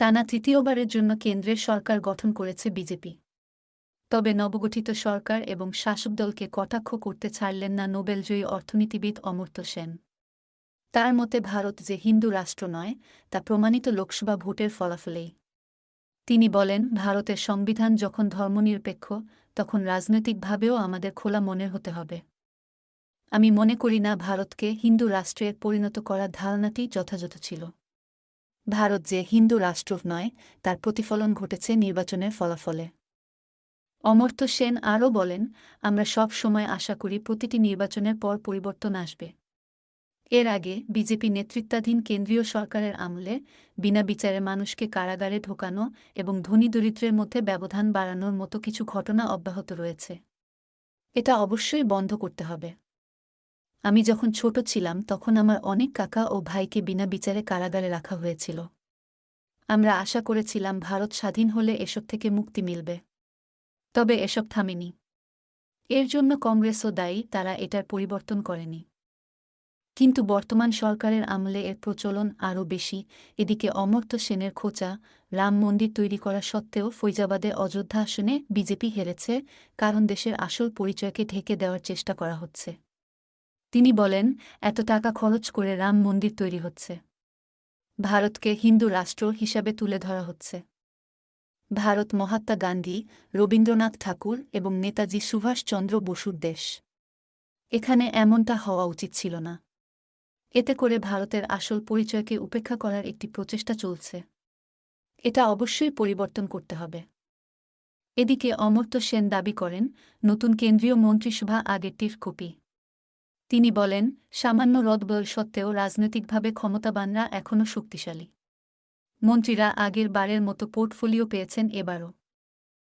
টানা তৃতীয়বারের জন্য কেন্দ্রের সরকার গঠন করেছে বিজেপি। তবে নবগঠিত সরকার এবং শাসক দলকে কটাক্ষ করতে ছাড়লেন না নোবেলজয়ী অর্থনীতিবিদ অমর্ত্য সেন। তার মতে ভারত যে হিন্দু রাষ্ট্র নয়, তা প্রমাণিত লোকসভা ভোটের ফলাফলেই। তিনি বলেন, ভারতের সংবিধান যখন ধর্মনিরপেক্ষ, তখন রাজনৈতিকভাবেও আমাদের খোলা মনের হতে হবে। আমি মনে করি না ভারতকে হিন্দু রাষ্ট্রের পরিণত করার ধারণাটি যথাযথ ছিল। ভারত যে হিন্দু রাষ্ট্র নয়, তার প্রতিফলন ঘটেছে নির্বাচনের ফলাফলে। অমর্ত্য সেন আরও বলেন, আমরা সব সময় আশা করি প্রতিটি নির্বাচনের পর পরিবর্তন আসবে। এর আগে বিজেপি নেতৃত্বাধীন কেন্দ্রীয় সরকারের আমলে বিনা বিচারে মানুষকে কারাগারে ঢোকানো এবং ধনী দরিদ্রের মধ্যে ব্যবধান বাড়ানোর মতো কিছু ঘটনা অব্যাহত রয়েছে। এটা অবশ্যই বন্ধ করতে হবে। আমি যখন ছোট ছিলাম, তখন আমার অনেক কাকা ও ভাইকে বিনা বিচারে কারাগারে রাখা হয়েছিল। আমরা আশা করেছিলাম ভারত স্বাধীন হলে এসব থেকে মুক্তি মিলবে। তবে এসব থামেনি। এর জন্য কংগ্রেসও দায়ী, তারা এটার পরিবর্তন করেনি। কিন্তু বর্তমান সরকারের আমলে এর প্রচলন আরও বেশি। এদিকে অমর্ত্য সেনের খোঁচা, রাম মন্দির তৈরি করা সত্ত্বেও ফৈজাবাদে অযোধ্যা আসনে বিজেপি হেরেছে, কারণ দেশের আসল পরিচয়কে ঢেকে দেওয়ার চেষ্টা করা হচ্ছে। তিনি বলেন, এত টাকা খরচ করে রাম মন্দির তৈরি হচ্ছে। ভারতকে হিন্দু রাষ্ট্র হিসাবে তুলে ধরা হচ্ছে। ভারত মহাত্মা গান্ধী, রবীন্দ্রনাথ ঠাকুর এবং নেতাজি সুভাষচন্দ্র বসুর দেশ। এখানে এমনটা হওয়া উচিত ছিল না। এতে করে ভারতের আসল পরিচয়কে উপেক্ষা করার একটি প্রচেষ্টা চলছে। এটা অবশ্যই পরিবর্তন করতে হবে। এদিকে অমর্ত্য সেন দাবি করেন, নতুন কেন্দ্রীয় মন্ত্রিসভা আগেরটির কপি। তিনি বলেন, সামান্য রদবল সত্ত্বেও রাজনৈতিকভাবে ক্ষমতাবানরা এখনও শক্তিশালী। মন্ত্রীরা আগের বারের মতো পোর্টফোলিও পেয়েছেন এবারও।